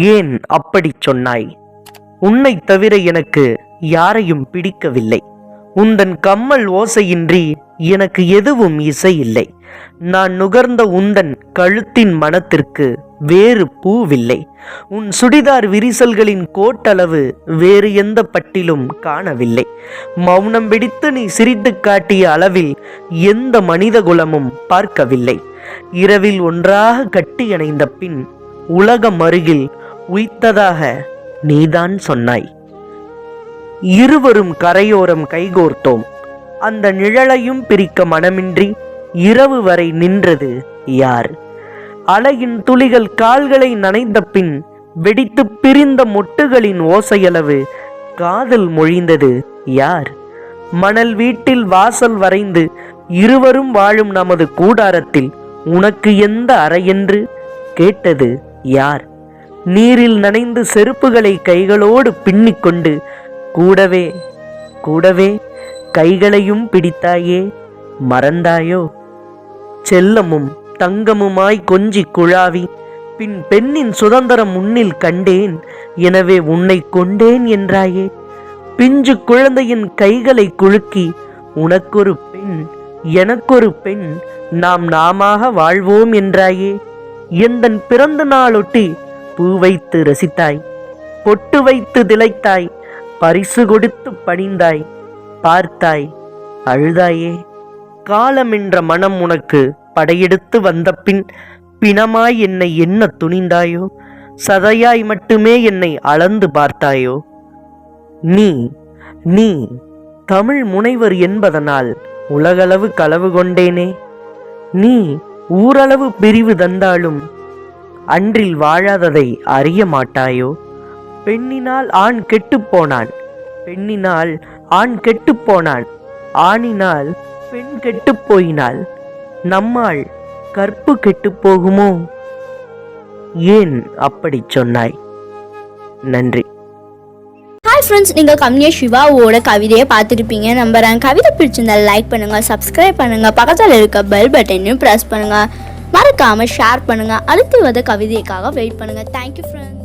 ஏன் அப்படிச் சொன்னாய்? உன்னைத் தவிர எனக்கு யாரையும் பிடிக்கவில்லை. உந்தன் கம்மல் ஓசையின்றி எனக்கு எதுவும் இசை இல்லை நான் நுகர்ந்த உந்தன் கழுத்தின் மனத்திற்கு வேறு பூவில்லை. உன் சுடிதார் விரிசல்களின் கோட்டளவு வேறு எந்த பட்டிலும் காணவில்லை. மௌனம் பிடித்து நீ சிரித்துக் காட்டிய அளவில் எந்த மனித குலமும் பார்க்கவில்லை. இரவில் ஒன்றாக கட்டி அணைந்த பின் உலகம் அருகில் உய்த்ததாக நீதான் சொன்னாய். இருவரும் கரையோரம் கைகோர்த்தோம். அந்த நிழலையும் பிரிக்க மனமின்றி இரவு வரை நின்றது யார்? அலையின் துளிகள் கால்களை நனைந்த பின் வெடித்து பிரிந்த மொட்டுகளின் ஓசையளவு காதல் மொழிந்தது யார்? மணல் வீட்டில் வாசல் வரைந்து இருவரும் வாழும் நமது கூடாரத்தில் உனக்கு எந்த அறையென்று கேட்டது யார்? நீரில் நனைந்து செருப்புகளை கைகளோடு பின்னிக்கொண்டு கூடவே கூடவே கைகளையும் பிடித்தாயே மறந்தாயோ? செல்லமும் தங்கமுமாய் கொஞ்சி குழாவி பின் பெண்ணின் சுதந்திரம் முன்னில் கண்டேன் எனவே உன்னை கொண்டேன் என்றாயே. பிஞ்சு குழந்தையின் கைகளை குலுக்கி உனக்கொரு பெண் எனக்கொரு பெண் நாம் நாமாக வாழ்வோம் என்றாயே. எந்தன் பிறந்த நாளொட்டி பூ வைத்து ரசித்தாய் பொட்டு வைத்து திளைத்தாய் பரிசு கொடுத்து பணிந்தாய் பார்த்தாய் அழுதாயே காலம் என்ற மனம் உனக்கு படையெடுத்து வந்த பின் பிணமாய் என்னை என்ன துணிந்தாயோ சதையாய் மட்டுமே என்னை அளந்து பார்த்தாயோ? நீ நீ தமிழ் முனைவர் என்பதனால் உலகளவு களவு கொண்டேனே நீ ஊரளவு பிரிவு தந்தாலும் அன்றில் வாழாததை அறிய மாட்டாயோ? பெண்ணினால் ஆண் கெட்டுப்போனான் பெண்ணினால் ஆண் கெட்டுப் போனான். ஆணினால் பெண் கெட்டுப் போயினால் நம்மால் கற்பு கெட்டுப் போகுமோ? ஏன் அப்படி சொன்னாய்? நன்றி. ஹாய் ஃப்ரெண்ட்ஸ் நீங்கள் கம்னியா சிவாவோட கவிதையை பார்த்துருப்பீங்க. நம்புறேன். கவிதை பிடிச்சிருந்தா லைக் பண்ணுங்கள் சப்ஸ்கிரைப் பண்ணுங்கள் பக்கத்தில் இருக்க பெல் பட்டனையும் ப்ரெஸ் பண்ணுங்கள் மறக்காமல் ஷேர் பண்ணுங்கள் அடுத்து வந்த கவிதைக்காக வெயிட் பண்ணுங்கள் தேங்க்யூ ஃப்ரெண்ட்ஸ்